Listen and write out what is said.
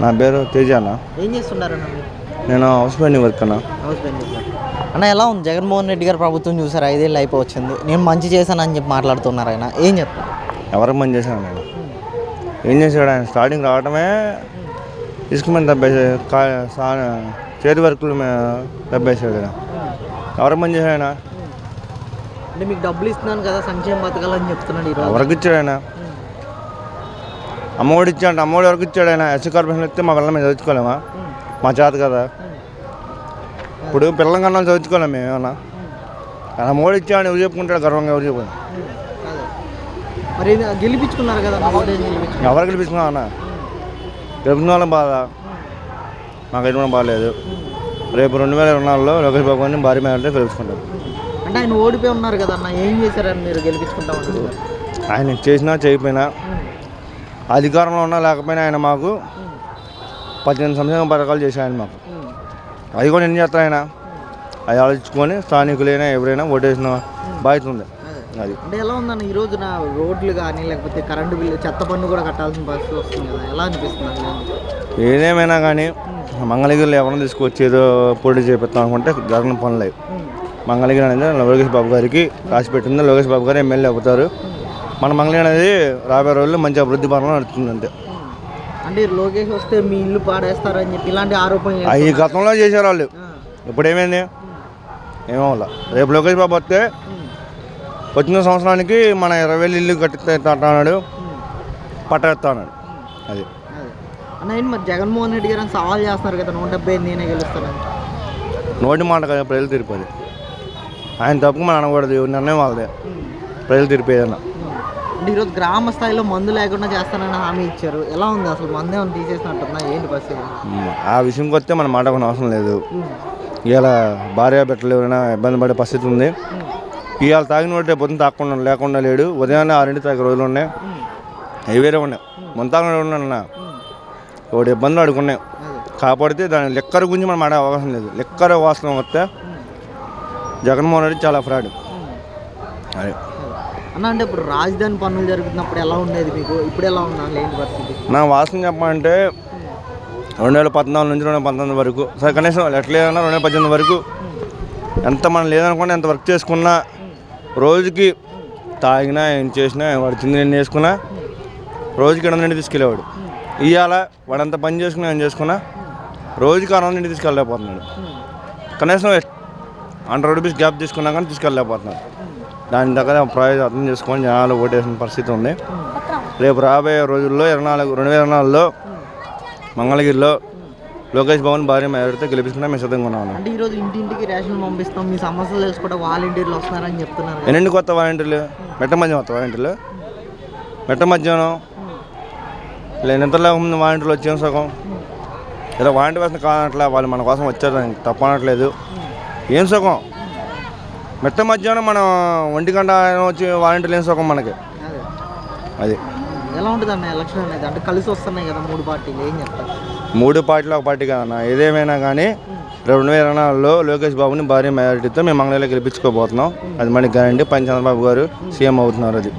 నా పేరు తేజ అన్న. ఏం చేస్తున్నారన్న మీరు? నేను హౌస్ పెయింటింగ్ వర్క్ అన్న. హౌస్ అన్న ఎలా ఉంది? జగన్మోహన్ రెడ్డి గారు ప్రభుత్వం చూసారు ఐదేళ్ళు అయిపోవచ్చింది. నేను మంచి చేశానని చెప్పి మాట్లాడుతున్నారు ఆయన. ఏం చెప్తారు ఎవరికి పని చేశాను నేను? ఏం చేశాడు? ఆయన స్టార్టింగ్ రావడమే ఇసుక మీద దెబ్బేసి కా సా- చేతి వర్కులు దెబ్బేసాడు ఆయన. ఎవరికి పని చేశాడు ఆయన? అంటే మీకు డబ్బులు ఇస్తున్నాను కదా సంక్షేమ పథకాలు అని చెప్తున్నాడు ఎవరికి ఇచ్చాడు ఆయన? అమ్మఒడి ఇచ్చాడు అమ్మఒడి ఎవరికి ఇచ్చాడు ఆయన. ఎస్సీ కార్పొరేషన్ ఇస్తే మా పిల్లలు మేము చదువుకోలేమా మా చేత కదా. ఇప్పుడు పిల్లల కన్నా చదువుకోలేము మేము ఏమన్నా? ఆయన అమ్మఒడి ఇచ్చాడు ఎవరు చెప్పుకుంటాడు గర్వంగా ఎవరు చెప్పు అదే మరి ఇది గెలిపించుకున్నారు కదా ఎవరు గెలిపించుకున్నాం అన్న? గెలిపిన వాళ్ళం బాధ. మాకు ఎటువంటి బాగాలేదు రేపు రెండు వేల ఇరవై నాలుగులో లోకేష్ బాబు గారిని భారీ మేరతో గెలుచుకుంటారు అంటే ఆయన ఓడిపోయి ఉన్నారు కదా అన్న ఏం చేశారని మీరు గెలిపించుకుంటామన్నారు ఆయన చేసినా చేయకపోయినా అధికారంలో ఉన్నా లేకపోయినా ఆయన మాకు పద్దెనిమిది సంవత్సరాల పథకాలు చేశాడు ఆయన మాకు అవి కూడా ఏం చేస్తారు ఆయన? అవి ఆలోచించుకొని స్థానికులైనా ఎవరైనా ఓటేసిన బాధ్యత ఉంది. అది. అంటే ఎలా ఉందన్న ఈ రోజున రోడ్లు కానీ లేకపోతే కరెంటు బిల్లు చెత్త పన్ను కూడా కట్టాల్సిన పరిస్థితి వస్తుంది కదా. ఎలా అనిపిస్తుంది? ఏదేమైనా కానీ మంగళగిరిలో ఎవరైనా తీసుకొచ్చి ఏదో పోటీ చేపిస్తాం అనుకుంటే జరగని పనులు. మంగళగిరి అనేది లోకేష్ బాబు గారికి రాసి పెట్టింది. లోకేష్ బాబు గారు ఎమ్మెల్యే అవుతారు. మన మంగళగిరి అనేది రాబోయే రోజుల్లో మంచి అభివృద్ధి పరంలో నడుస్తుంది అంతే. అంటే లోకేష్ వస్తే మీ ఇల్లు పాడేస్తారని చెప్పి ఇలాంటి ఆరోపణలు అవి. గతంలో చేశారు వాళ్ళు. ఇప్పుడు ఏమైంది? ఏమవ్వాల రేపు లోకేష్ బాబు వస్తే వచ్చిన సంవత్సరానికి మన ఇరవై వేలు ఇల్లు కట్టిస్తా అన్నాడు. ఉమ్, పట్టేస్తా అన్నాడు. అది. అన్న మరి జగన్మోహన్ రెడ్డి గారు సవాల్ చేస్తున్నారు కదా నూట డెబ్బై ఐదు నేనే గెలుస్తానని నోటి మాట కదా ప్రజలు తీరిపోది ఆయన తప్పుకు మనం అనకూడదు నిర్ణయం వాళ్ళదే. ప్రజలు తీరిపోయేదన్న అంటే ఈరోజు గ్రామ స్థాయిలో మందు లేకుండా చేస్తానని హామీ ఇచ్చారు. ఎలా ఉంది? అసలు మందు ఏమైనా తీసేసినట్టుందా? ఏంటి పరిస్థితి? ఆ విషయంకి వస్తే మనం మాట్లాడుకునే అవసరం లేదు. ఇలా భార్య బిడ్డలు ఎవరైనా ఇబ్బంది పడే పరిస్థితి ఉంది. ఇవాళ తాగిన వాటి పొద్దున తాగకుండా లేకుండా లేడు. ఉదయాన్నే ఆరింటి తాగే రోజులు ఉన్నాయి. అవి వేరే ఉన్నాయి. ముందు తాగిన ఉన్నాను ఉమ్. ఒకటి ఇబ్బందులు అడుగున్నాయి కాపాడితే దాని లెక్కర గురించి మనం ఆడే అవకాశం లేదు. లెక్కర వాస్తవం వస్తే జగన్మోహన్ రెడ్డి చాలా ఫ్రాడ్. అదే. అన్న అంటే ఇప్పుడు రాజధాని పనులు జరుగుతున్నప్పుడు ఎలా ఉండేది మీకు? ఇప్పుడు ఎలా ఉన్నా లేని పరిస్థితి? నా వాస్తవం చెప్పాలంటే రెండు వేల పద్నాలుగు నుంచి రెండు వేల పంతొమ్మిది వరకు. సరే కనీసం ఎట్లేదన్నా రెండు వేల పద్దెనిమిది వరకు. ఎంత మనం లేదనుకున్నా ఎంత వర్క్ చేసుకున్నా రోజుకి తాగినా ఏం చేసినా వాడు తిండి నేను చేసుకున్నా రోజుకి ఎనిమిది నుండి తీసుకెళ్ళేవాడు. ఇవాళ వాడంత పని చేసుకున్నా ఏం చేసుకున్నా రోజుకి అరవై నుండి తీసుకెళ్ళలేకపోతున్నాడు. కనీసం హండ్రెడ్ రూపీస్ గ్యాప్ తీసుకున్నా కానీ తీసుకెళ్ళలేకపోతున్నాడు. దాని దగ్గర ప్రయోజనం అర్థం చేసుకొని జనాలు ఓటేసిన పరిస్థితి ఉంది. రేపు రాబోయే రోజుల్లో ఇరవై నాలుగు రెండు వేల ఇరవై నాలుగులో మంగళగిరిలో లోకేష్ భవన్ భార్య మేడితే గెలిపించుకున్నా మేము సిద్ధంగా ఉన్నాను అంటే ఈరోజు ఇంటింటికి రేషన్ పంపిస్తాం మీ సమస్యలు తెలుసుకోవడం వాలంటీర్లు వస్తున్నారని చెప్తున్నారు కదా. ఎన్నింటి కొత్త వాలంటీర్లు? మెట్ట మధ్యాహ్నం కొత్త వాలంటీర్లు? మెట్ట మధ్యాహ్నం ఇలా నిద్రలో ముందు వాలంటీర్లు వచ్చాం సగం. ఇలా వాలంటీర్ వేసిన కాదనట్లా వాళ్ళు మన కోసం వచ్చారు దానికి తప్ప అనట్లేదు ఏం సుఖం మెట్ట మధ్యాహ్నం మనం ఒంటి గంట వచ్చి వాలంటీర్లు ఏం సుఖం మనకి. అదే. ఎలా ఉంటుంది అన్న ఎలక్షన్ అనేది? అంటే కలిసి వస్తున్నాయి కదా మూడు పార్టీలు ఏం చెప్తారు? మూడు పార్టీలు ఒక పార్టీ కదన్న. ఏదేమైనా కానీ రెండు వేల ఇరవై నాలుగులో లోకేష్ బాబుని భారీ మెజారిటీతో మేము మంగళగిరిలో గెలిపించుకోబోతున్నాం. అది మనకి గ్యారంటీ. పైన చంద్రబాబు గారు సీఎం అవుతున్నారు అది.